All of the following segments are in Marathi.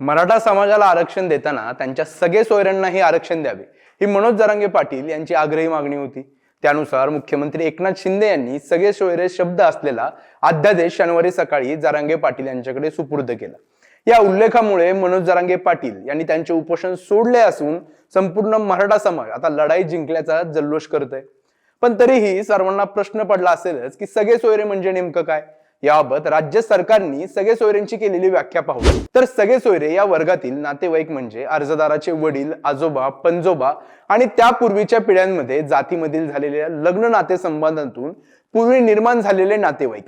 मराठा समाजाला आरक्षण देताना त्यांच्या सगळे सोयऱ्यांनाही आरक्षण द्यावे. ही मनोज जरांगे पाटील यांची आग्रही मागणी होती. त्यानुसार मुख्यमंत्री एकनाथ शिंदे यांनी सगळे सोयरे शब्द असलेला अध्यादेश शनिवारी सकाळी जरांगे पाटील यांच्याकडे सुपूर्द केला. या उल्लेखामुळे मनोज जरांगे पाटील यांनी त्यांचे उपोषण सोडले असून संपूर्ण मराठा समाज आता लढाई जिंकल्याचा जल्लोष करत आहे पण तरीही सर्वांना प्रश्न पडला असेलच की सगळे सोयरे म्हणजे नेमकं काय? याबाबत राज्य सरकारनी सगळे सोयऱ्यांची केलेली व्याख्या पाहू तर सगळे सोयरे या वर्गातील नातेवाईक म्हणजे अर्जदाराचे वडील आजोबा पंजोबा आणि त्यापूर्वीच्या पिढ्यांमध्ये जातीमधील झालेल्या लग्न नातेसंबंधातून पूर्वी निर्माण झालेले नातेवाईक.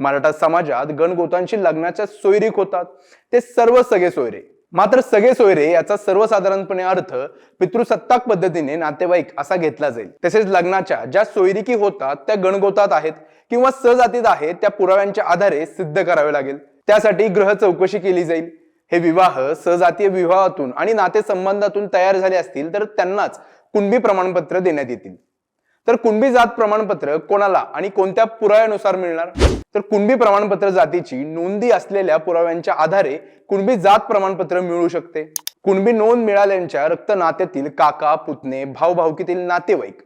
मराठा समाजात गणगोतांशी लग्नाच्या सोयरीक होतात. ते सर्व सगळे सोयरे मात्र सगळे सोयरे याचा सर्वसाधारणपणे अर्थ पितृसत्ताक पद्धतीने नातेवाईक असा घेतला जाईल. तसेच लग्नाच्या ज्या सोयरिकी होतात त्या गणगोतात आहेत किंवा सहजातीत आहेत त्या पुराव्यांच्या आधारे सिद्ध करावे लागेल. त्यासाठी ग्रह चौकशी केली जाईल. हे विवाह सहजातीय विवाहातून आणि नातेसंबंधातून तयार झाले असतील तर त्यांनाच कुणबी प्रमाणपत्र देण्यात येतील. तर कुणबी जात प्रमाणपत्र कोणाला आणि कोणत्या पुराव्यानुसार मिळणार? तर कुणबी प्रमाणपत्र जातीची नोंदी असलेल्या पुराव्यांच्या आधारे कुणबी जात प्रमाणपत्र मिळू शकते. कुणबी नोंद मिळाल्यांच्या रक्त नात्यातील काका पुतणे भाऊ भाऊकीतील नातेवाईक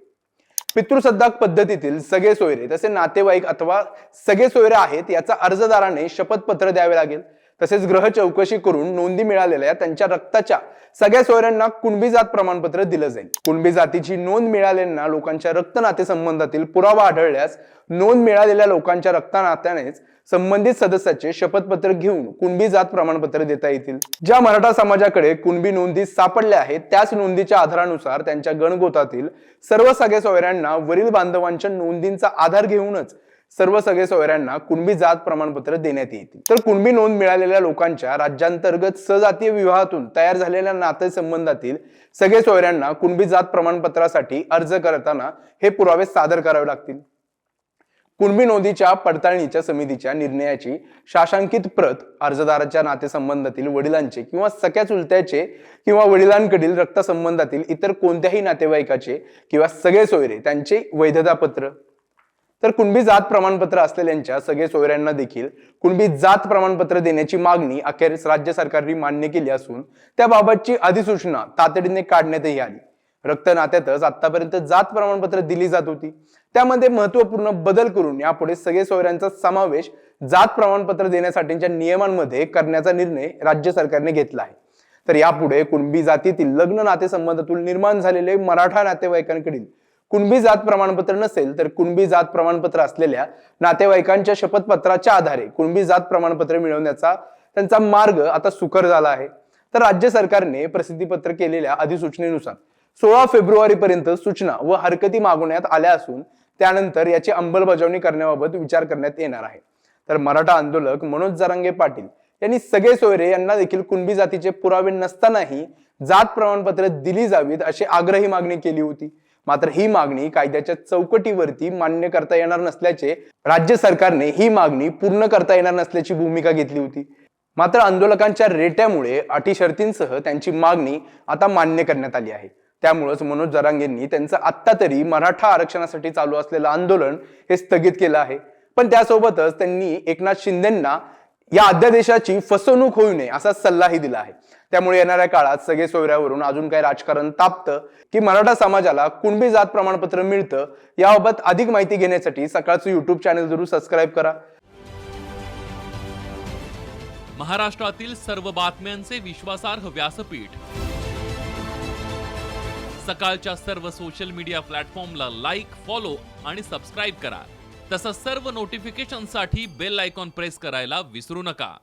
पितृसद्दाक पद्धतीतील सगळे सोयरे तसे नातेवाईक अथवा सगळे सोयरे आहेत याचा अर्जदाराने शपथपत्र द्यावे लागेल. तसेच ग्रह चौकशी करून नोंदी मिळालेल्या त्यांच्या रक्ताच्या सगळ्या सोयऱ्यांना कुणबी जात प्रमाणपत्र दिलं जाईल. कुणबी जातीची नोंद मिळालेल्या लोकांच्या रक्त नातेसंबंधातील पुरावा आढळल्यास नोंद मिळालेल्या लोकांच्या रक्तनात्यानेच संबंधित सदस्याचे शपथपत्र घेऊन कुणबी जात प्रमाणपत्र देता येतील. ज्या मराठा समाजाकडे कुणबी नोंदी सापडल्या आहेत त्याच नोंदीच्या आधारानुसार त्यांच्या गणगोतातील सर्व सगळ्या सोयऱ्यांना वरील बांधवांच्या नोंदींचा आधार घेऊनच सर्व सगळे सोयऱ्यांना कुणबी जात प्रमाणपत्र देण्यात येतील. तर कुणबी नोंद मिळालेल्या लोकांच्या राज्यांतर्गत सहजातीय विवाहातून तयार झालेल्या नातेसंबंधातील सगळे सोयऱ्यांना कुणबी जात प्रमाणपत्रासाठी अर्ज करताना हे पुरावे सादर करावे लागतील. कुणबी नोंदीच्या पडताळणीच्या समितीच्या निर्णयाची शाशांकित प्रत अर्जदाराच्या नातेसंबंधातील वडिलांचे किंवा सख्या चुलत्याचे किंवा वडिलांकडील रक्तसंबंधातील इतर कोणत्याही नातेवाईकाचे किंवा सगळे सोयरे त्यांचे वैधतापत्र. तर कुणबी जात प्रमाणपत्र असलेल्यांच्या सगळे सोयऱ्यांना देखील कुणबी जात प्रमाणपत्र देण्याची मागणी अखेरीस राज्य सरकारने मान्य केली असून त्याबाबतची अधिसूचना तातडीने काढण्यातही आली. रक्त नात्यातच आतापर्यंत जात प्रमाणपत्र दिली जात होती. त्यामध्ये महत्त्वपूर्ण बदल करून यापुढे सगळे सोयऱ्यांचा समावेश जात प्रमाणपत्र देण्यासाठीच्या नियमांमध्ये करण्याचा निर्णय राज्य सरकारने घेतला आहे. तर यापुढे कुणबी जातीतील लग्न नातेसंबंधातून निर्माण झालेले मराठा नातेवाईकांकडील कुणबी जात प्रमाणपत्र नसेल तर कुणबी जात प्रमाणपत्र असलेल्या नातेवाईकांच्या शपथपत्राच्या आधारे कुणबी जात प्रमाणपत्र मिळवण्याचा त्यांचा मार्ग आता सुकर झाला आहे. तर राज्य सरकारने प्रसिद्धीपत्र केलेल्या अधिसूचनेनुसार सोळा फेब्रुवारी पर्यंत सूचना व हरकती मागवण्यात आल्या असून त्यानंतर याची अंमलबजावणी करण्याबाबत विचार करण्यात येणार आहे. तर मराठा आंदोलक मनोज जरांगे पाटील यांनी सगळे सोयरे यांना देखील कुणबी जातीचे पुरावे नसतानाही जात प्रमाणपत्र दिली जावीत अशी आग्रही मागणी केली होती. मात्र ही मागणी कायद्याच्या चौकटीवरती मान्य करता येणार नसल्याचे राज्य सरकारने ही मागणी पूर्ण करता येणार नसल्याची भूमिका घेतली होती. मात्र आंदोलकांच्या रेट्यामुळे अटी शर्तींसह त्यांची मागणी आता मान्य करण्यात आली आहे. त्यामुळेच मनोज जरांगेंनी त्यांचं आत्ता तरी मराठा आरक्षणासाठी चालू असलेलं आंदोलन हे स्थगित केलं आहे. पण त्यासोबतच त्यांनी एकनाथ शिंदेंना या अध्यादेशाची फसवणूक होऊ नये असा सल्लाही दिला आहे. त्यामुळे येणाऱ्या काळात सगळे सोयऱ्यावरून अजून काही राजकारण तापतं की मराठा समाजाला कुणबी जात प्रमाणपत्र मिळतं याबाबत अधिक माहिती घेण्यासाठी सकाळचं युट्यूब चॅनल जरूर सबस्क्राईब करा. महाराष्ट्रातील सर्व बातम्यांचे विश्वासार्ह व्यासपीठ. सकाळच्या सर्व सोशल मीडिया प्लॅटफॉर्मला लाईक फॉलो आणि सबस्क्राईब करा. तसंच सर्व नोटिफिकेशनसाठी बेल आयकॉन प्रेस करायला विसरू नका.